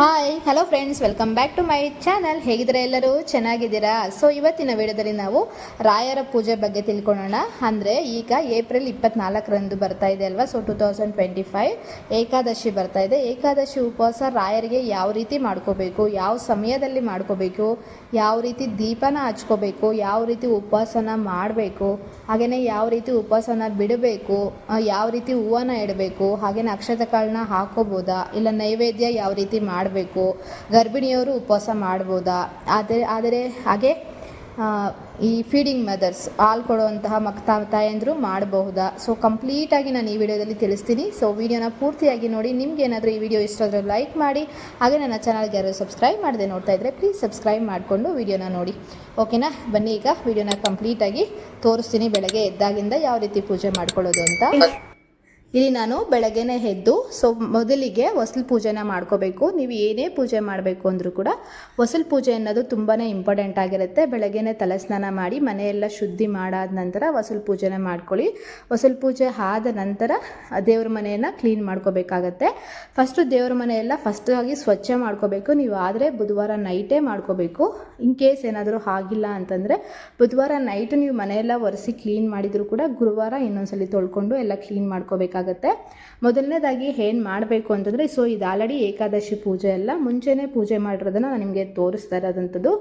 Hi hello friends welcome back to my channel ಹೇಗಿದ್ರೆ ಎಲ್ಲರೂ? ಚೆನ್ನಾಗಿದ್ದೀರಾ? So ಇವತ್ತಿನ ವಿಡಿಯೋದಲ್ಲಿ ನಾವು ರಾಯರ ಪೂಜೆ ಬಗ್ಗೆ ತಿಳ್ಕೊಳ್ಳೋಣ. ಅಂದರೆ ಈಗ ಏಪ್ರಿಲ್ ಇಪ್ಪತ್ನಾಲ್ಕರಂದು ಬರ್ತಾ ಇದೆ ಅಲ್ವಾ? So two thousand twenty five Ekadashi ಬರ್ತಾ ಇದೆ. ಏಕಾದಶಿ ಉಪವಾಸ ರಾಯರಿಗೆ ಯಾವ ರೀತಿ ಮಾಡ್ಕೋಬೇಕು? ಯಾವ ಸಮಯದಲ್ಲಿ ಮಾಡ್ಕೋಬೇಕು? ಯಾವ ರೀತಿ ದೀಪನ ಹಚ್ಕೋಬೇಕು? ಯಾವ ರೀತಿ ಉಪವಾಸನ ಮಾಡಬೇಕು? ಹಾಗೆಯೇ ಯಾವ ರೀತಿ ಉಪವಾಸನ ಬಿಡಬೇಕು? ಯಾವ ರೀತಿ ಹೂವನ ಇಡಬೇಕು? ಹಾಗೆಯೇ ಅಕ್ಷತ ಕಾಳನ್ನ ಹಾಕೋಬೋದಾ? ಇಲ್ಲ ನೈವೇದ್ಯ ಯಾವ ರೀತಿ ಮಾಡಬೇಕು? ಗರ್ಭಿಣಿಯವರು ಉಪವಾಸ ಮಾಡ್ಬೋದಾ? ಆದರೆ ಆದರೆ ಹಾಗೆ ಈ ಫೀಡಿಂಗ್ ಮದರ್ಸ್ ಹಾಲು ಕೊಡುವಂತಹ ಮಕ್ ತಾಯಂದರು ಮಾಡಬಹುದಾ? ಸೊ ಕಂಪ್ಲೀಟಾಗಿ ನಾನು ಈ ವಿಡಿಯೋದಲ್ಲಿ ತಿಳಿಸ್ತೀನಿ. ಸೊ ವಿಡಿಯೋನ ಪೂರ್ತಿಯಾಗಿ ನೋಡಿ. ನಿಮ್ಗೆ ಏನಾದರೂ ಈ ವಿಡಿಯೋ ಇಷ್ಟ ಆದರೆ ಲೈಕ್ ಮಾಡಿ. ಹಾಗೆ ನನ್ನ ಚಾನಲ್ಗೆ ಯಾರು ಸಬ್ಸ್ಕ್ರೈಬ್ ಮಾಡದೆ ನೋಡ್ತಾ ಇದ್ದರೆ ಪ್ಲೀಸ್ ಸಬ್ಸ್ಕ್ರೈಬ್ ಮಾಡಿಕೊಂಡು ವಿಡಿಯೋನ ನೋಡಿ. ಓಕೆನಾ ಬನ್ನಿ ಈಗ ವಿಡಿಯೋನ ಕಂಪ್ಲೀಟಾಗಿ ತೋರಿಸ್ತೀನಿ. ಬೆಳಗ್ಗೆ ಎದ್ದಾಗಿಂದ ಯಾವ ರೀತಿ ಪೂಜೆ ಮಾಡ್ಕೊಳ್ಳೋದು ಅಂತ. ಇಲ್ಲಿ ನಾನು ಬೆಳಗ್ಗೆನೆ ಎದ್ದು ಸೊ ಮೊದಲಿಗೆ ಹೊಸಲು ಪೂಜೆನ ಮಾಡ್ಕೋಬೇಕು. ನೀವು ಏನೇ ಪೂಜೆ ಮಾಡಬೇಕು ಅಂದರೂ ಕೂಡ ಹೊಸಲು ಪೂಜೆ ಅನ್ನೋದು ತುಂಬಾ ಇಂಪಾರ್ಟೆಂಟ್ ಆಗಿರುತ್ತೆ. ಬೆಳಗ್ಗೆನೆ ತಲೆಸ್ನಾನ ಮಾಡಿ, ಮನೆಯೆಲ್ಲ ಶುದ್ಧಿ ಮಾಡಾದ ನಂತರ ಹೊಸಲು ಪೂಜೆನ ಮಾಡ್ಕೊಳ್ಳಿ. ಹೊಸಲು ಪೂಜೆ ಆದ ನಂತರ ದೇವ್ರ ಮನೆಯನ್ನು ಕ್ಲೀನ್ ಮಾಡ್ಕೋಬೇಕಾಗತ್ತೆ. ಫಸ್ಟು ದೇವ್ರ ಮನೆಯೆಲ್ಲ ಫಸ್ಟಾಗಿ ಸ್ವಚ್ಛ ಮಾಡ್ಕೋಬೇಕು. ನೀವು ಆದರೆ ಬುಧವಾರ ನೈಟೇ ಮಾಡ್ಕೋಬೇಕು. ಇನ್ ಕೇಸ್ ಏನಾದರೂ ಆಗಿಲ್ಲ ಅಂತಂದರೆ ಬುಧವಾರ ನೈಟ್ ನೀವು ಮನೆಯೆಲ್ಲ ಒರೆಸಿ ಕ್ಲೀನ್ ಮಾಡಿದರೂ ಕೂಡ ಗುರುವಾರ ಇನ್ನೊಂದ್ಸಲಿ ತೊಳ್ಕೊಂಡು ಎಲ್ಲ ಕ್ಲೀನ್ ಮಾಡ್ಕೋಬೇಕಾಗತ್ತೆ ಮೊದಲನೇದಾಗಿ ಏನು ಮಾಡಬೇಕು ಅಂತಂದರೆ, ಸೊ ಇದು ಆಲ್ರೆಡಿ ಏಕಾದಶಿ ಪೂಜೆ ಅಲ್ಲ, ಮುಂಚೆನೇ ಪೂಜೆ ಮಾಡಿರೋದನ್ನು ನಾನು ನಿಮಗೆ ತೋರಿಸ್ತಾ ಇರೋದಂಥದ್ದು.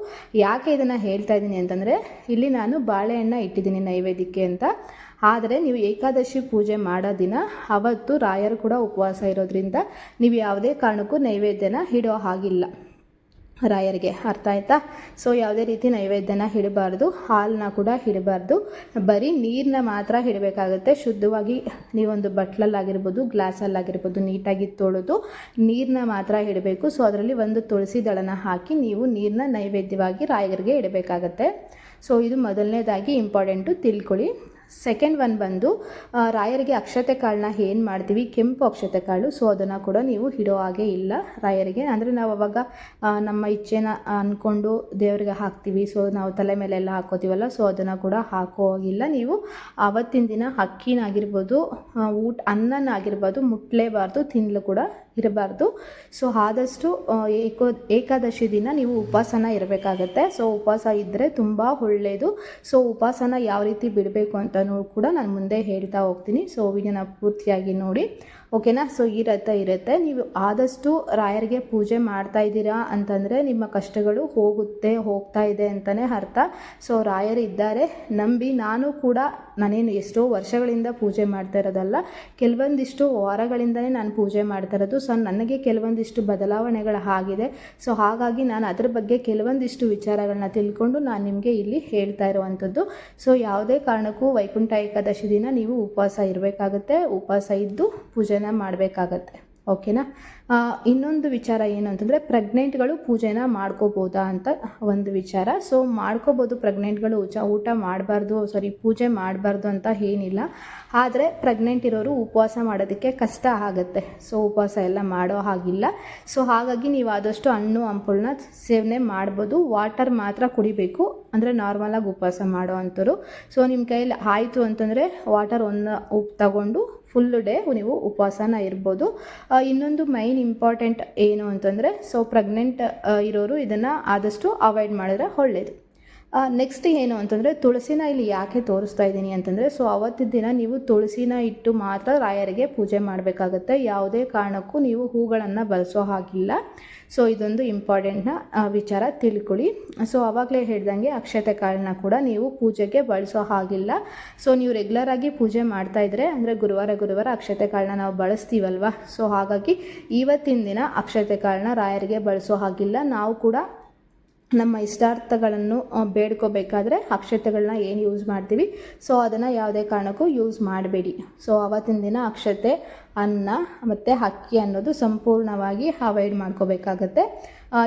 ಯಾಕೆ ಇದನ್ನು ಹೇಳ್ತಾ ಇದ್ದೀನಿ ಅಂತಂದರೆ, ಇಲ್ಲಿ ನಾನು ಬಾಳೆಹಣ್ಣು ಇಟ್ಟಿದ್ದೀನಿ ನೈವೇದ್ಯಕ್ಕೆ ಅಂತ. ಆದರೆ ನೀವು ಏಕಾದಶಿ ಪೂಜೆ ಮಾಡೋ ದಿನ, ಅವತ್ತು ರಾಯರು ಕೂಡ ಉಪವಾಸ ಇರೋದ್ರಿಂದ ನೀವು ಯಾವುದೇ ಕಾರಣಕ್ಕೂ ನೈವೇದ್ಯನ ಇಡೋ ಹಾಗಿಲ್ಲ. ರಾಯರಿಗೆ ಅರ್ಥ ಆಯ್ತಾ? ಸೊ ಯಾವುದೇ ರೀತಿ ನೈವೇದ್ಯನ ಹಿಡಬಾರ್ದು, ಹಾಲನ್ನ ಕೂಡ ಹಿಡಬಾರ್ದು. ಬರೀ ನೀರನ್ನ ಮಾತ್ರ ಹಿಡಬೇಕಾಗುತ್ತೆ. ಶುದ್ಧವಾಗಿ ನೀವೊಂದು ಬಟ್ಲಲ್ಲಾಗಿರ್ಬೋದು, ಗ್ಲಾಸಲ್ಲಾಗಿರ್ಬೋದು, ನೀಟಾಗಿ ತೊಳೆದು ನೀರನ್ನ ಮಾತ್ರ ಇಡಬೇಕು ಸೊ ಅದರಲ್ಲಿ ಒಂದು ತುಳಸಿ ದಳನ ಹಾಕಿ ನೀವು ನೀರನ್ನ ನೈವೇದ್ಯವಾಗಿ ರಾಯರಿಗೆ ಇಡಬೇಕಾಗತ್ತೆ. ಸೊ ಇದು ಮೊದಲನೇದಾಗಿ ಇಂಪಾರ್ಟೆಂಟು ತಿಳ್ಕೊಳ್ಳಿ. ಸೆಕೆಂಡ್ ಒನ್ ಬಂದು ರಾಯರಿಗೆ ಅಕ್ಷತೆ ಕಾಳನ್ನ ಏನು ಮಾಡ್ತೀವಿ? ಕೆಂಪು ಅಕ್ಷತೆ ಕಾಳು. ಸೊ ಅದನ್ನು ಕೂಡ ನೀವು ಇಡೋ ಹಾಗೆ ಇಲ್ಲ ರಾಯರಿಗೆ. ಅಂದರೆ ನಾವು ಅವಾಗ ನಮ್ಮ ಇಚ್ಛೆನ ಅಂದ್ಕೊಂಡು ದೇವರಿಗೆ ಹಾಕ್ತೀವಿ. ಸೊ ನಾವು ತಲೆ ಮೇಲೆಲ್ಲ ಹಾಕೋತೀವಲ್ಲ ಸೊ ಅದನ್ನು ಕೂಡ ಹಾಕೋ ಹಾಗಿಲ್ಲ. ನೀವು ಆವತ್ತಿನ ದಿನ ಅಕ್ಕಿನಾಗಿರ್ಬೋದು ಊಟ, ಅನ್ನನಾಗಿರ್ಬೋದು, ಮುಟ್ಲೇಬಾರ್ದು ತಿನ್ನಲು ಕೂಡ ಇರಬಾರ್ದು. ಸೊ ಆದಷ್ಟು ಏಕೋ, ಏಕಾದಶಿ ದಿನ ನೀವು ಉಪವಾಸನ ಇರಬೇಕಾಗತ್ತೆ. ಸೊ ಉಪವಾಸ ಇದ್ದರೆ ತುಂಬ ಒಳ್ಳೆಯದು ಸೊ ಉಪವಾಸನ ಯಾವ ರೀತಿ ಬಿಡಬೇಕು ಅಂತಲೂ ಕೂಡ ನಾನು ಮುಂದೆ ಹೇಳ್ತಾ ಹೋಗ್ತೀನಿ. ಸೊ ವಿಡಿಯೋನ ಪೂರ್ತಿಯಾಗಿ ನೋಡಿ. ಓಕೆನಾ? ಸೊ ಈ ರಥ ಇರುತ್ತೆ. ನೀವು ಆದಷ್ಟು ರಾಯರಿಗೆ ಪೂಜೆ ಮಾಡ್ತಾ ಇದ್ದೀರಾ ಅಂತಂದರೆ ನಿಮ್ಮ ಕಷ್ಟಗಳು ಹೋಗುತ್ತೆ, ಹೋಗ್ತಾ ಇದೆ ಅಂತಲೇ ಅರ್ಥ. ಸೊ ರಾಯರು ಇದ್ದಾರೆ. ನಂಬಿ ನಾನು ಕೂಡ ನಾನೇನು ಎಷ್ಟೋ ವರ್ಷಗಳಿಂದ ಪೂಜೆ ಮಾಡ್ತಾ ಇರೋದಲ್ಲ. ಕೆಲವೊಂದಿಷ್ಟು ವಾರಗಳಿಂದಲೇ ನಾನು ಪೂಜೆ ಮಾಡ್ತಾ ಇರೋದು. ಸೊ ನನಗೆ ಕೆಲವೊಂದಿಷ್ಟು ಬದಲಾವಣೆಗಳು ಆಗಿದೆ. ಸೊ ಹಾಗಾಗಿ ನಾನು ಅದ್ರ ಬಗ್ಗೆ ಕೆಲವೊಂದಿಷ್ಟು ವಿಚಾರಗಳನ್ನ ತಿಳ್ಕೊಂಡು ನಾನು ನಿಮಗೆ ಇಲ್ಲಿ ಹೇಳ್ತಾ ಇರುವಂಥದ್ದು. ಸೊ ಯಾವುದೇ ಕಾರಣಕ್ಕೂ ವೈಕುಂಠ ಏಕಾದಶಿ ದಿನ ನೀವು ಉಪವಾಸ ಇರಬೇಕಾಗುತ್ತೆ. ಉಪವಾಸ ಇದ್ದು ಪೂಜೆನ ಮಾಡಬೇಕಾಗತ್ತೆ. ಓಕೆನಾ? ಇನ್ನೊಂದು ವಿಚಾರ ಏನು ಅಂತಂದರೆ ಪ್ರೆಗ್ನೆಂಟ್ಗಳು ಪೂಜೆನ ಮಾಡ್ಕೋಬೋದಾ ಅಂತ ಒಂದು ವಿಚಾರ. ಸೊ, ಮಾಡ್ಕೋಬೋದು ಪ್ರೆಗ್ನೆಂಟ್ಗಳು ಊಟ ಊಟ ಮಾಡಬಾರ್ದು ಸಾರಿ ಪೂಜೆ ಮಾಡಬಾರ್ದು ಅಂತ ಏನಿಲ್ಲ. ಆದರೆ ಪ್ರೆಗ್ನೆಂಟ್ ಇರೋರು ಉಪವಾಸ ಮಾಡೋದಕ್ಕೆ ಕಷ್ಟ ಆಗುತ್ತೆ. ಸೊ, ಉಪವಾಸ ಎಲ್ಲ ಮಾಡೋ ಹಾಗಿಲ್ಲ. ಸೊ, ಹಾಗಾಗಿ ನೀವು ಆದಷ್ಟು ಹಣ್ಣು, ಹಂಪಲನ್ನ ಸೇವನೆ ಮಾಡ್ಬೋದು. ವಾಟರ್ ಮಾತ್ರ ಕುಡಿಬೇಕು. ಅಂದರೆ ನಾರ್ಮಲಾಗಿ ಉಪವಾಸ ಮಾಡೋ ಅಂಥವ್ರು. ಸೊ, ನಿಮ್ಮ ಕೈಯಲ್ಲಿ ಆಯಿತು ಅಂತಂದರೆ ವಾಟರ್ ಒಂದು ಉಪ್ಪು ತಗೊಂಡು ಫುಲ್ ಡೇ ನೀವು ಉಪವಾಸನ ಇರ್ಬೋದು. ಇನ್ನೊಂದು ಮೈನ್ ಇಂಪಾರ್ಟೆಂಟ್ ಏನು ಅಂತಂದರೆ ಸೊ ಪ್ರೆಗ್ನೆಂಟ್ ಇರೋರು ಇದನ್ನು ಆದಷ್ಟು ಅವಾಯ್ಡ್ ಮಾಡಿದ್ರೆ ಒಳ್ಳೆಯದು ನೆಕ್ಸ್ಟ್ ಏನು ಅಂತಂದರೆ ತುಳಸಿನ ಇಲ್ಲಿ ಯಾಕೆ ತೋರಿಸ್ತಾ ಇದ್ದೀನಿ ಅಂತಂದರೆ ಸೊ ಅವತ್ತಿನ ದಿನ ನೀವು ತುಳಸಿನ ಇಟ್ಟು ಮಾತ್ರ ರಾಯರಿಗೆ ಪೂಜೆ ಮಾಡಬೇಕಾಗತ್ತೆ. ಯಾವುದೇ ಕಾರಣಕ್ಕೂ ನೀವು ಹೂಗಳನ್ನು ಬಳಸೋ ಹಾಗಿಲ್ಲ. ಸೊ ಇದೊಂದು ಇಂಪಾರ್ಟೆಂಟ್ನ ವಿಚಾರ ತಿಳ್ಕೊಳ್ಳಿ. ಸೊ ಆವಾಗಲೇ ಹೇಳ್ದಂಗೆ ಅಕ್ಷತೆ ಕಾಳನ್ನ ಕೂಡ ನೀವು ಪೂಜೆಗೆ ಬಳಸೋ ಹಾಗಿಲ್ಲ. ಸೊ ನೀವು ರೆಗ್ಯುಲರ್ ಆಗಿ ಪೂಜೆ ಮಾಡ್ತಾ ಇದ್ರೆ, ಅಂದರೆ ಗುರುವಾರ ಗುರುವಾರ ಅಕ್ಷತೆ ಕಾಳನ್ನ ನಾವು ಬಳಸ್ತೀವಲ್ವ? ಸೊ ಹಾಗಾಗಿ ಇವತ್ತಿನ ದಿನ ಅಕ್ಷತೆ ಕಾಳನ್ನ ರಾಯರಿಗೆ ಬಳಸೋ ಹಾಗಿಲ್ಲ. ನಾವು ಕೂಡ ನಮ್ಮ ಇಷ್ಟಾರ್ಥಗಳನ್ನು ಬೇಡ್ಕೋಬೇಕಾದ್ರೆ ಅಕ್ಷತೆಗಳನ್ನ ಏನು ಯೂಸ್ ಮಾಡ್ತೀವಿ? ಸೊ ಅದನ್ನು ಯಾವುದೇ ಕಾರಣಕ್ಕೂ ಯೂಸ್ ಮಾಡಬೇಡಿ. ಸೊ ಆವತ್ತಿನ ದಿನ ಅಕ್ಷತೆ, ಅನ್ನ ಮತ್ತು ಅಕ್ಕಿ ಅನ್ನೋದು ಸಂಪೂರ್ಣವಾಗಿ ಅವಾಯ್ಡ್ ಮಾಡ್ಕೋಬೇಕಾಗತ್ತೆ.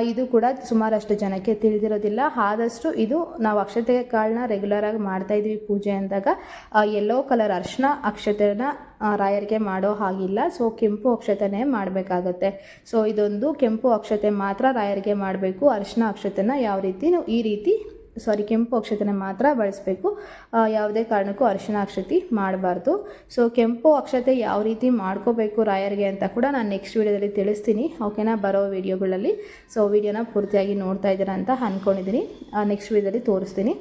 ಇದು ಕೂಡ ಸುಮಾರಷ್ಟು ಜನಕ್ಕೆ ತಿಳಿದಿರೋದಿಲ್ಲ. ಆದಷ್ಟು ಇದು ನಾವು ಅಕ್ಷತೆ ಕಾಳನ್ನ ರೆಗ್ಯುಲರಾಗಿ ಮಾಡ್ತಾಯಿದ್ವಿ ಪೂಜೆ ಅಂದಾಗ. ಯೆಲ್ಲೋ ಕಲರ್ ಅರ್ಶಿನ ಅಕ್ಷತೆನ ರಾಯರಿಗೆ ಮಾಡೋ ಹಾಗಿಲ್ಲ. ಸೊ ಕೆಂಪು ಅಕ್ಷತೆನೇ ಮಾಡಬೇಕಾಗತ್ತೆ. ಸೊ ಇದೊಂದು ಕೆಂಪು ಅಕ್ಷತೆ ಮಾತ್ರ ರಾಯರಿಗೆ ಮಾಡಬೇಕು. ಅರಿಶಿನ ಅಕ್ಷತೆನ ಯಾವ ರೀತಿ, ಈ ರೀತಿ ಸಾರಿ, ಕೆಂಪು ಅಕ್ಷತೆನ ಮಾತ್ರ ಬಳಸಬೇಕು. ಯಾವುದೇ ಕಾರಣಕ್ಕೂ ಅರಿಶಿನ ಅಕ್ಷತೆ ಮಾಡಬಾರ್ದು. ಸೊ ಕೆಂಪು ಅಕ್ಷತೆ ಯಾವ ರೀತಿ ಮಾಡ್ಕೋಬೇಕು ರಾಯರಿಗೆ ಅಂತ ಕೂಡ ನಾನು ನೆಕ್ಸ್ಟ್ ವೀಡಿಯೋದಲ್ಲಿ ತಿಳಿಸ್ತೀನಿ. ಓಕೆನಾ ಬರೋ ವೀಡಿಯೋಗಳಲ್ಲಿ ಸೊ ವೀಡಿಯೋನ ಪೂರ್ತಿಯಾಗಿ ನೋಡ್ತಾ ಇದ್ದೀರಾ ಅಂತ ಅಂದ್ಕೊಂಡಿದ್ದೀನಿ ನೆಕ್ಸ್ಟ್ ವೀಡಿಯೋದಲ್ಲಿ ತೋರಿಸ್ತೀನಿ.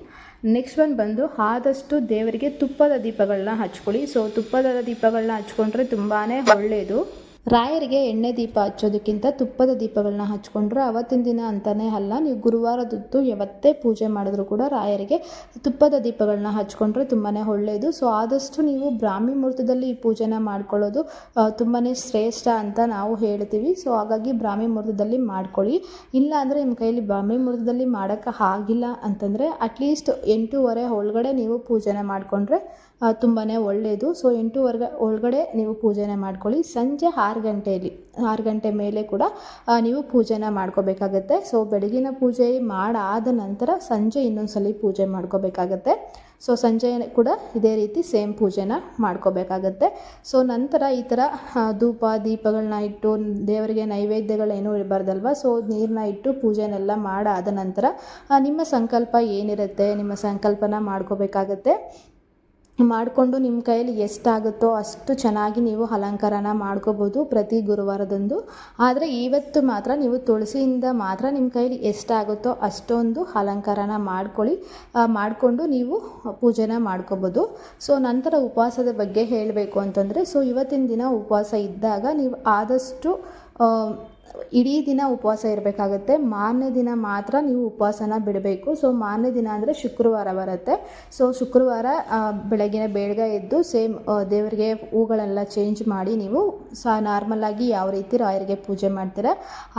ನೆಕ್ಸ್ಟ್ ಒಂದು ಬಂದು ಆದಷ್ಟು ದೇವರಿಗೆ ತುಪ್ಪದ ದೀಪಗಳನ್ನ ಹಚ್ಕೊಳ್ಳಿ. ಸೊ ತುಪ್ಪದ ದೀಪಗಳನ್ನ ಹಚ್ಕೊಂಡ್ರೆ ತುಂಬಾ ಒಳ್ಳೆಯದು ರಾಯರಿಗೆ ಎಣ್ಣೆ ದೀಪ ಹಚ್ಚೋದಕ್ಕಿಂತ ತುಪ್ಪದ ದೀಪಗಳನ್ನ ಹಚ್ಕೊಂಡ್ರೆ. ಅವತ್ತಿನ ದಿನ ಅಂತಲೇ ಅಲ್ಲ, ನೀವು ಗುರುವಾರದೊತ್ತು ಯಾವತ್ತೇ ಪೂಜೆ ಮಾಡಿದ್ರು ಕೂಡ ರಾಯರಿಗೆ ತುಪ್ಪದ ದೀಪಗಳನ್ನ ಹಚ್ಕೊಂಡ್ರೆ ತುಂಬಾ ಒಳ್ಳೆಯದು ಸೊ, ಆದಷ್ಟು ನೀವು ಬ್ರಾಹ್ಮಿ ಮುಹೂರ್ತದಲ್ಲಿ ಈ ಪೂಜೆನ ಮಾಡ್ಕೊಳ್ಳೋದು ತುಂಬಾ ಶ್ರೇಷ್ಠ ಅಂತ ನಾವು ಹೇಳ್ತೀವಿ. ಸೊ, ಹಾಗಾಗಿ ಬ್ರಾಹ್ಮಿ ಮುಹೂರ್ತದಲ್ಲಿ ಮಾಡ್ಕೊಳ್ಳಿ. ಇಲ್ಲ ಅಂದರೆ ನಿಮ್ಮ ಕೈಯಲ್ಲಿ ಬ್ರಾಹ್ಮಿ ಮುಹೂರ್ತದಲ್ಲಿ ಮಾಡೋಕ್ಕೆ ಆಗಿಲ್ಲ ಅಂತಂದರೆ ಅಟ್ಲೀಸ್ಟ್ ಎಂಟೂವರೆ ಒಳಗಡೆ ನೀವು ಪೂಜೆನ ಮಾಡಿಕೊಂಡ್ರೆ ತುಂಬಾ ಒಳ್ಳೆಯದು ಸೊ ಎಂಟೂವರೆಗೆ, ಒಳಗಡೆ ನೀವು ಪೂಜೆನ ಮಾಡ್ಕೊಳ್ಳಿ. ಸಂಜೆ ಆರು ಗಂಟೆಯಲ್ಲಿ ಆರು ಗಂಟೆ ಮೇಲೆ ಕೂಡ ನೀವು ಪೂಜೆನ ಮಾಡ್ಕೋಬೇಕಾಗತ್ತೆ. ಸೊ ಬೆಳಗಿನ ಪೂಜೆ ಮಾಡಾದ ನಂತರ ಸಂಜೆ ಇನ್ನೊಂದ್ಸಲಿ ಪೂಜೆ ಮಾಡ್ಕೋಬೇಕಾಗತ್ತೆ. ಸೊ ಸಂಜೆ ಕೂಡ ಇದೇ ರೀತಿ ಸೇಮ್ ಪೂಜೆನ ಮಾಡ್ಕೋಬೇಕಾಗತ್ತೆ. ಸೊ ನಂತರ ಈ ಥರ ಧೂಪ ದೀಪಗಳನ್ನ ಇಟ್ಟು, ದೇವರಿಗೆ ನೈವೇದ್ಯಗಳೇನೂ ಇರಬಾರ್ದಲ್ವ? ಸೊ ನೀರನ್ನ ಇಟ್ಟು ಪೂಜೆನೆಲ್ಲ ಮಾಡಾದ ನಂತರ ನಿಮ್ಮ ಸಂಕಲ್ಪ ಏನಿರುತ್ತೆ? ನಿಮ್ಮ ಸಂಕಲ್ಪನ ಮಾಡ್ಕೋಬೇಕಾಗತ್ತೆ. ಮಾಡಿಕೊಂಡು ನಿಮ್ಮ ಕೈಯಲ್ಲಿ ಎಷ್ಟಾಗುತ್ತೋ ಅಷ್ಟು ಚೆನ್ನಾಗಿ ನೀವು ಅಲಂಕಾರನ ಮಾಡ್ಕೋಬೋದು ಪ್ರತಿ ಗುರುವಾರದಂದು. ಆದರೆ ಇವತ್ತು ಮಾತ್ರ ನೀವು ತುಳಸಿಯಿಂದ ಮಾತ್ರ ನಿಮ್ಮ ಕೈಯಲ್ಲಿ ಎಷ್ಟಾಗುತ್ತೋ ಅಷ್ಟೊಂದು ಅಲಂಕಾರನ ಮಾಡ್ಕೊಳ್ಳಿ. ಮಾಡಿಕೊಂಡು ನೀವು ಪೂಜೆನ ಮಾಡ್ಕೋಬೋದು. ಸೊ, ನಂತರ ಉಪವಾಸದ ಬಗ್ಗೆ ಹೇಳಬೇಕು ಅಂತಂದರೆ, ಸೊ, ಇವತ್ತಿನ ದಿನ ಉಪವಾಸ ಇದ್ದಾಗ ನೀವು ಆದಷ್ಟು ಇಡೀ ದಿನ ಉಪವಾಸ ಇರಬೇಕಾಗುತ್ತೆ. ಮಾರನೇ ದಿನ ಮಾತ್ರ ನೀವು ಉಪವಾಸನ ಬಿಡಬೇಕು. ಸೊ ಮಾರನೇ ದಿನ ಅಂದರೆ ಶುಕ್ರವಾರ ಬರುತ್ತೆ. ಸೊ ಶುಕ್ರವಾರ ಬೆಳಗಿನ ಬೇಗ ಎದ್ದು ಸೇಮ್ ದೇವರಿಗೆ ಹೂಗಳೆಲ್ಲ ಚೇಂಜ್ ಮಾಡಿ ನೀವು ಸಹ ನಾರ್ಮಲಾಗಿ ಯಾವ ರೀತಿ ರಾಯರಿಗೆ ಪೂಜೆ ಮಾಡ್ತೀರಾ,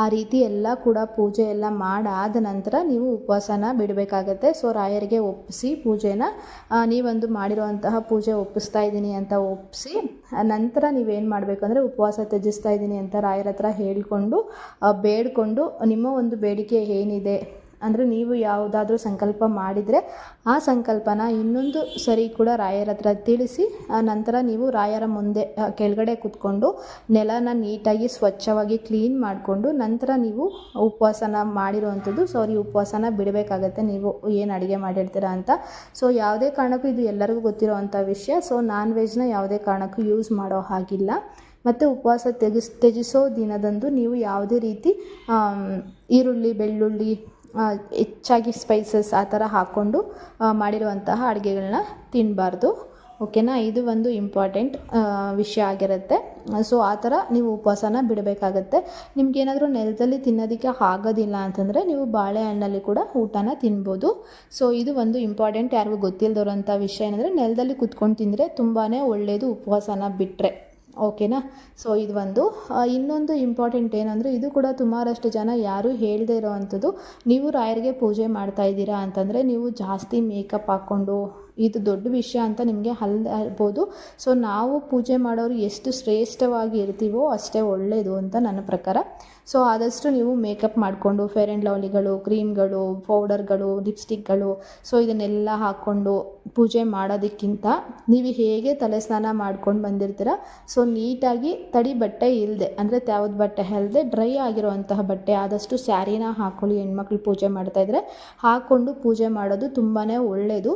ಆ ರೀತಿ ಎಲ್ಲ ಕೂಡ ಪೂಜೆ ಎಲ್ಲ ಮಾಡಾದ ನಂತರ ನೀವು ಉಪವಾಸನ ಬಿಡಬೇಕಾಗತ್ತೆ. ಸೊ ರಾಯರಿಗೆ ಒಪ್ಪಿಸಿ ಪೂಜೆನ. ನೀವೊಂದು ಮಾಡಿರುವಂತಹ ಪೂಜೆ ಒಪ್ಪಿಸ್ತಾ ಇದ್ದೀನಿ ಅಂತ ಒಪ್ಪಿಸಿ, ನಂತರ ನೀವೇನು ಮಾಡಬೇಕು ಅಂದರೆ ಉಪವಾಸ ತ್ಯಜಿಸ್ತಾ ಇದ್ದೀನಿ ಅಂತ ರಾಯರ ಹತ್ರ ಹೇಳಿಕೊಂಡು ಬೇಡಿಕೊಂಡು ನಿಮ್ಮ ಒಂದು ಬೇಡಿಕೆ ಏನಿದೆ ಅಂದರೆ ನೀವು ಯಾವುದಾದ್ರೂ ಸಂಕಲ್ಪ ಮಾಡಿದರೆ ಆ ಸಂಕಲ್ಪನ ಇನ್ನೊಂದು ಸರಿ ಕೂಡ ರಾಯರ ಹತ್ರ ತಿಳಿಸಿ, ಆ, ನಂತರ ನೀವು ರಾಯರ ಮುಂದೆ ಕೆಳಗಡೆ ಕೂತ್ಕೊಂಡು ನೆಲನ ನೀಟಾಗಿ ಸ್ವಚ್ಛವಾಗಿ ಕ್ಲೀನ್ ಮಾಡಿಕೊಂಡು ನಂತರ ನೀವು ಉಪವಾಸನ ಮಾಡಿರುವಂಥದ್ದು. ಸಾರಿ ಉಪವಾಸನ ಬಿಡಬೇಕಾಗತ್ತೆ. ನೀವು ಏನು ಅಡುಗೆ ಮಾಡಿರ್ತೀರ ಅಂತ. ಸೊ ಯಾವುದೇ ಕಾರಣಕ್ಕೂ ಇದು ಎಲ್ಲರಿಗೂ ಗೊತ್ತಿರೋವಂಥ ವಿಷಯ. ಸೊ ನಾನ್ ವೆಜ್ನ ಯಾವುದೇ ಕಾರಣಕ್ಕೂ ಯೂಸ್ ಮಾಡೋ ಹಾಗಿಲ್ಲ. ಮತ್ತು ಉಪವಾಸ ತೆಗೆಸ್, ತ್ಯಜಿಸೋ ದಿನದಂದು ನೀವು ಯಾವುದೇ ರೀತಿ ಈರುಳ್ಳಿ, ಬೆಳ್ಳುಳ್ಳಿ ಹೆಚ್ಚಾಗಿ ಸ್ಪೈಸಸ್ ಆ ಥರ ಹಾಕ್ಕೊಂಡು ಮಾಡಿರುವಂತಹ ಅಡುಗೆಗಳನ್ನ ತಿನ್ನಬಾರ್ದು ಓಕೆನಾ ಇದು ಒಂದು ಇಂಪಾರ್ಟೆಂಟ್ ವಿಷಯ ಆಗಿರುತ್ತೆ. ಸೊ ಆ ಥರ ನೀವು ಉಪವಾಸನ ಬಿಡಬೇಕಾಗತ್ತೆ. ನಿಮಗೇನಾದರೂ ನೆಲದಲ್ಲಿ ತಿನ್ನೋದಕ್ಕೆ ಆಗೋದಿಲ್ಲ ಅಂತಂದರೆ ನೀವು ಬಾಳೆಹಣ್ಣಲ್ಲಿ ಕೂಡ ಊಟನ ತಿನ್ಬೋದು. ಸೊ ಇದು ಒಂದು ಇಂಪಾರ್ಟೆಂಟ್ ಯಾರಿಗೂ ಗೊತ್ತಿಲ್ಲದಿರೋಂಥ ವಿಷಯ ಏನಂದರೆ ನೆಲದಲ್ಲಿ ಕುತ್ಕೊಂಡು ತಿಂದರೆ ತುಂಬಾ ಒಳ್ಳೆಯದು ಉಪವಾಸನ ಬಿಟ್ಟರೆ ಓಕೆನಾ? ಸೊ ಇದು ಒಂದು. ಇನ್ನೊಂದು ಇಂಪಾರ್ಟೆಂಟ್ ಏನಂದರೆ ಇದು ಕೂಡ ಸುಮಾರಷ್ಟು ಜನ ಯಾರೂ ಹೇಳದೇ ಇರೋವಂಥದ್ದು, ನೀವು ರಾಯರಿಗೆ ಪೂಜೆ ಮಾಡ್ತಾ ಇದ್ದೀರಾ ಅಂತಂದರೆ ನೀವು ಜಾಸ್ತಿ ಮೇಕಪ್ ಹಾಕ್ಕೊಂಡು ಇದು ದೊಡ್ಡ ವಿಷಯ ಅಂತ ನಿಮಗೆ ಅಲ್ಬೋದು ಸೊ ನಾವು ಪೂಜೆ ಮಾಡೋರು ಎಷ್ಟು ಶ್ರೇಷ್ಠವಾಗಿ ಇರ್ತೀವೋ ಅಷ್ಟೇ ಒಳ್ಳೆಯದು ಅಂತ ನನ್ನ ಪ್ರಕಾರ. ಸೊ ಆದಷ್ಟು ನೀವು ಮೇಕಪ್ ಮಾಡಿಕೊಂಡು ಫೇರ್ ಆ್ಯಂಡ್ ಲವ್ಲಿಗಳು ಕ್ರೀಮ್ಗಳು ಪೌಡರ್ಗಳು ಲಿಪ್ಸ್ಟಿಕ್ಗಳು ಸೊ ಇದನ್ನೆಲ್ಲ ಹಾಕ್ಕೊಂಡು ಪೂಜೆ ಮಾಡೋದಕ್ಕಿಂತ ನೀವು ಹೇಗೆ ತಲೆ ಸ್ನಾನ ಮಾಡ್ಕೊಂಡು ಬಂದಿರ್ತೀರ? ಸೊ ನೀಟಾಗಿ ತಡಿ ಬಟ್ಟೆ ಇಲ್ಲದೆ ಅಂದರೆ ತ್ಯಾವ್ದು ಬಟ್ಟೆ ಇಲ್ಲದೆ ಡ್ರೈ ಆಗಿರುವಂತಹ ಬಟ್ಟೆ, ಆದಷ್ಟು ಸ್ಯಾರಿನ ಹಾಕ್ಕೊಳ್ಳಿ ಹೆಣ್ಮಕ್ಳು ಪೂಜೆ ಮಾಡ್ತಾಯಿದ್ರೆ ಹಾಕ್ಕೊಂಡು ಪೂಜೆ ಮಾಡೋದು ತುಂಬಾ ಒಳ್ಳೆಯದು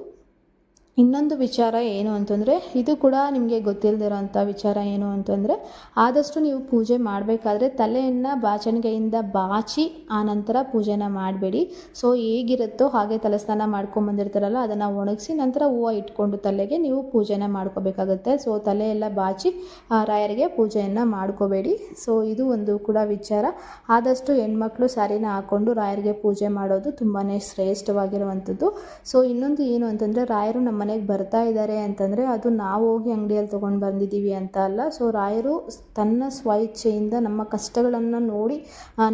ಇನ್ನೊಂದು ವಿಚಾರ ಏನು ಅಂತಂದರೆ ಇದು ಕೂಡ ನಿಮಗೆ ಗೊತ್ತಿಲ್ಲದಿರೋಂಥ ವಿಚಾರ ಏನು ಅಂತಂದರೆ ಆದಷ್ಟು ನೀವು ಪೂಜೆ ಮಾಡಬೇಕಾದ್ರೆ ತಲೆಯನ್ನು ಬಾಚಣಿಗೆಯಿಂದ ಬಾಚಿ ಆ ನಂತರ ಪೂಜೆನ ಮಾಡಬೇಡಿ. ಸೊ ಹೇಗಿರುತ್ತೋ ಹಾಗೆ ತಲೆ ಸ್ನಾನ ಮಾಡ್ಕೊಂಬಂದಿರ್ತಾರಲ್ಲ ಅದನ್ನು ಒಣಗಿಸಿ ನಂತರ ಹೂವು ಇಟ್ಕೊಂಡು ತಲೆಗೆ ನೀವು ಪೂಜೆನ ಮಾಡ್ಕೋಬೇಕಾಗುತ್ತೆ. ಸೊ ತಲೆಯೆಲ್ಲ ಬಾಚಿ ಆ, ರಾಯರಿಗೆ ಪೂಜೆಯನ್ನು ಮಾಡ್ಕೋಬೇಡಿ. ಸೊ ಇದು ಒಂದು ಕೂಡ ವಿಚಾರ. ಆದಷ್ಟು ಹೆಣ್ಮಕ್ಳು ಸ್ಯಾರಿನ ಹಾಕ್ಕೊಂಡು ರಾಯರಿಗೆ ಪೂಜೆ ಮಾಡೋದು ತುಂಬಾ ಶ್ರೇಷ್ಠವಾಗಿರುವಂಥದ್ದು. ಸೊ ಇನ್ನೊಂದು ಏನು ಅಂತಂದರೆ ರಾಯರು ನಮ್ಮ ಮನೆಗೆ ಬರ್ತಾ ಇದ್ದಾರೆ ಅಂತಂದರೆ ಅದು ನಾವು ಹೋಗಿ ಅಂಗಡಿಯಲ್ಲಿ ತೊಗೊಂಡು ಬಂದಿದ್ದೀವಿ ಅಂತ ಅಲ್ಲ. ಸೊ ರಾಯರು ತನ್ನ ಸ್ವಇಚ್ಛೆಯಿಂದ ನಮ್ಮ ಕಷ್ಟಗಳನ್ನು ನೋಡಿ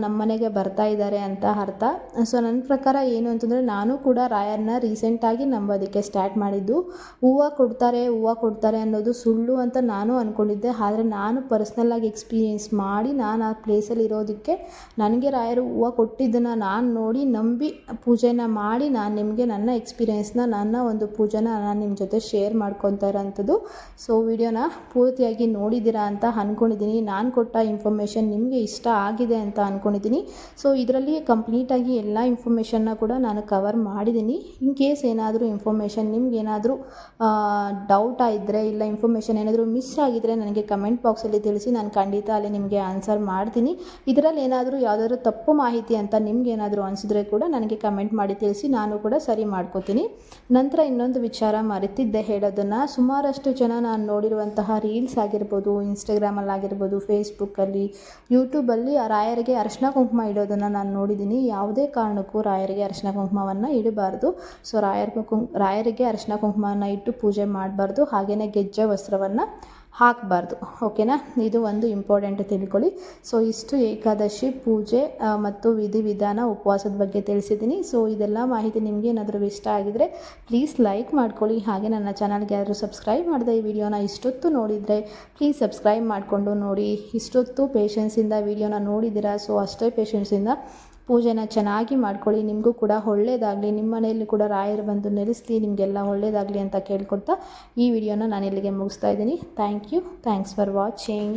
ನಮ್ಮ ಮನೆಗೆ ಬರ್ತಾ ಇದ್ದಾರೆ ಅಂತ ಅರ್ಥ. ಸೊ ನನ್ನ ಪ್ರಕಾರ ಏನು ಅಂತಂದರೆ ನಾನು ಕೂಡ ರಾಯರನ್ನ ರೀಸೆಂಟಾಗಿ ನಂಬೋದಕ್ಕೆ ಸ್ಟಾರ್ಟ್ ಮಾಡಿದ್ದು. ಹೂವು ಕೊಡ್ತಾರೆ ಹೂವು ಕೊಡ್ತಾರೆ ಅನ್ನೋದು ಸುಳ್ಳು ಅಂತ ನಾನು ಅಂದ್ಕೊಂಡಿದ್ದೆ ಆದರೆ ನಾನು ಪರ್ಸ್ನಲ್ಲಾಗಿ ಎಕ್ಸ್ಪೀರಿಯೆನ್ಸ್ ಮಾಡಿ ನಾನು ಆ ಪ್ಲೇಸಲ್ಲಿ ಇರೋದಕ್ಕೆ ನನಗೆ ರಾಯರು ಹೂವು ಕೊಟ್ಟಿದ್ದನ್ನು ನಾನು ನೋಡಿ ನಂಬಿ ಪೂಜೆನ ಮಾಡಿ ನಾನು ನಿಮಗೆ ನನ್ನ ಎಕ್ಸ್ಪೀರಿಯೆನ್ಸ್ನ ನನ್ನ ಒಂದು ಪೂಜೆನ ನಾನು ನಿಮ್ಮ ಜೊತೆ ಶೇರ್ ಮಾಡ್ಕೊತಾ ಇರೋಂಥದ್ದು. ಸೊ ವಿಡಿಯೋನ ಪೂರ್ತಿಯಾಗಿ ನೋಡಿದ್ದೀರಾ ಅಂತ ಅಂದ್ಕೊಂಡಿದ್ದೀನಿ ನಾನು ಕೊಟ್ಟ ಇನ್ಫಾರ್ಮೇಷನ್ ನಿಮಗೆ ಇಷ್ಟ ಆಗಿದೆ ಅಂತ ಅಂದ್ಕೊಂಡಿದ್ದೀನಿ ಸೊ ಇದರಲ್ಲಿ ಕಂಪ್ಲೀಟಾಗಿ ಎಲ್ಲ ಇನ್ಫಾರ್ಮೇಷನ್ನ ಕೂಡ ನಾನು ಕವರ್ ಮಾಡಿದ್ದೀನಿ ಇನ್ ಕೇಸ್ ಏನಾದರೂ ಇನ್ಫಾರ್ಮೇಷನ್ ನಿಮ್ಗೆ ಏನಾದರೂ ಡೌಟ್ ಆಗಿದ್ದರೆ ಇಲ್ಲ ಇನ್ಫಾರ್ಮೇಷನ್ ಏನಾದರೂ ಮಿಸ್ ಆಗಿದ್ದರೆ ನನಗೆ ಕಮೆಂಟ್ ಬಾಕ್ಸಲ್ಲಿ ತಿಳಿಸಿ. ನಾನು ಖಂಡಿತ ಅಲ್ಲಿ ನಿಮಗೆ ಆನ್ಸರ್ ಮಾಡ್ತೀನಿ. ಇದರಲ್ಲಿ ಏನಾದರೂ ಯಾವುದಾದ್ರೂ ತಪ್ಪು ಮಾಹಿತಿ ಅಂತ ನಿಮ್ಗೆ ಏನಾದರೂ ಅನಿಸಿದ್ರೆ ಕೂಡ ನನಗೆ ಕಮೆಂಟ್ ಮಾಡಿ ತಿಳಿಸಿ. ನಾನು ಕೂಡ ಸರಿ ಮಾಡ್ಕೋತೀನಿ. ನಂತರ ಇನ್ನೊಂದು ವಿಚಾರ ಮರೆತಿದ್ದೆ ಹೇಳೋದನ್ನು. ಸುಮಾರಷ್ಟು ಜನ ನಾನು ನೋಡಿರುವಂತಹ ರೀಲ್ಸ್ ಆಗಿರ್ಬೋದು ಇನ್ಸ್ಟಾಗ್ರಾಮಲ್ಲಿ ಆಗಿರ್ಬೋದು ಫೇಸ್ಬುಕ್ಕಲ್ಲಿ ಯೂಟ್ಯೂಬಲ್ಲಿ ರಾಯರಿಗೆ ಅರಶಿನ ಕುಂಕುಮ ಇಡೋದನ್ನು ನಾನು ನೋಡಿದ್ದೀನಿ ಯಾವುದೇ ಕಾರಣಕ್ಕೂ ರಾಯರಿಗೆ ಅರಶಿನ ಕುಂಕುಮವನ್ನು ಇಡಬಾರ್ದು. ಸೊ ರಾಯರ್ ಕುಂ, ರಾಯರಿಗೆ ಅರಶಿನ ಕುಂಕುಮವನ್ನು ಇಟ್ಟು ಪೂಜೆ ಮಾಡಬಾರ್ದು. ಹಾಗೆಯೇ ಗೆಜ್ಜೆ ವಸ್ತ್ರವನ್ನು ಹಾಕಬಾರ್ದು. ಓಕೆನಾ? ಇದು ಒಂದು ಇಂಪಾರ್ಟೆಂಟ್ ತಿಳ್ಕೊಳ್ಳಿ. ಸೊ ಇಷ್ಟು ಏಕಾದಶಿ, ಪೂಜೆ ಮತ್ತು ವಿಧಿವಿಧಾನ, ಉಪವಾಸದ ಬಗ್ಗೆ ತಿಳಿಸಿದ್ದೀನಿ. ಸೊ ಇದೆಲ್ಲ ಮಾಹಿತಿ ನಿಮಗೆ ಏನಾದರೂ ಇಷ್ಟ ಆಗಿದರೆ ಪ್ಲೀಸ್ ಲೈಕ್ ಮಾಡ್ಕೊಳ್ಳಿ. ಹಾಗೆ ನನ್ನ ಚಾನಲ್ಗೆ ಯಾರು ಸಬ್ಸ್ಕ್ರೈಬ್ ಮಾಡಿದೆ ಈ ವಿಡಿಯೋನ ಇಷ್ಟೊತ್ತು ನೋಡಿದರೆ ಪ್ಲೀಸ್ ಸಬ್ಸ್ಕ್ರೈಬ್ ಮಾಡಿಕೊಂಡು ನೋಡಿ. ಇಷ್ಟೊತ್ತು ಪೇಷನ್ಸಿಂದ ವಿಡಿಯೋನ ನೋಡಿದ್ದೀರಾ? ಸೊ ಅಷ್ಟೇ ಪೇಷನ್ಸಿಂದ ಪೂಜೆನ ಚೆನ್ನಾಗಿ ಮಾಡ್ಕೊಳ್ಳಿ, ನಿಮಗೂ ಕೂಡ ಒಳ್ಳೆಯದಾಗಲಿ ನಿಮ್ಮ ಮನೆಯಲ್ಲಿ ಕೂಡ ರಾಯರು ಬಂದು ನೆಲೆಸಲಿ, ನಿಮಗೆಲ್ಲ ಒಳ್ಳೆಯದಾಗಲಿ ಅಂತ ಕೇಳ್ಕೊಳ್ತಾ ಈ ವಿಡಿಯೋನ ನಾನು ಇಲ್ಲಿಗೆ ಮುಗಿಸ್ತಾ ಇದ್ದೀನಿ. Thank you thanks for watching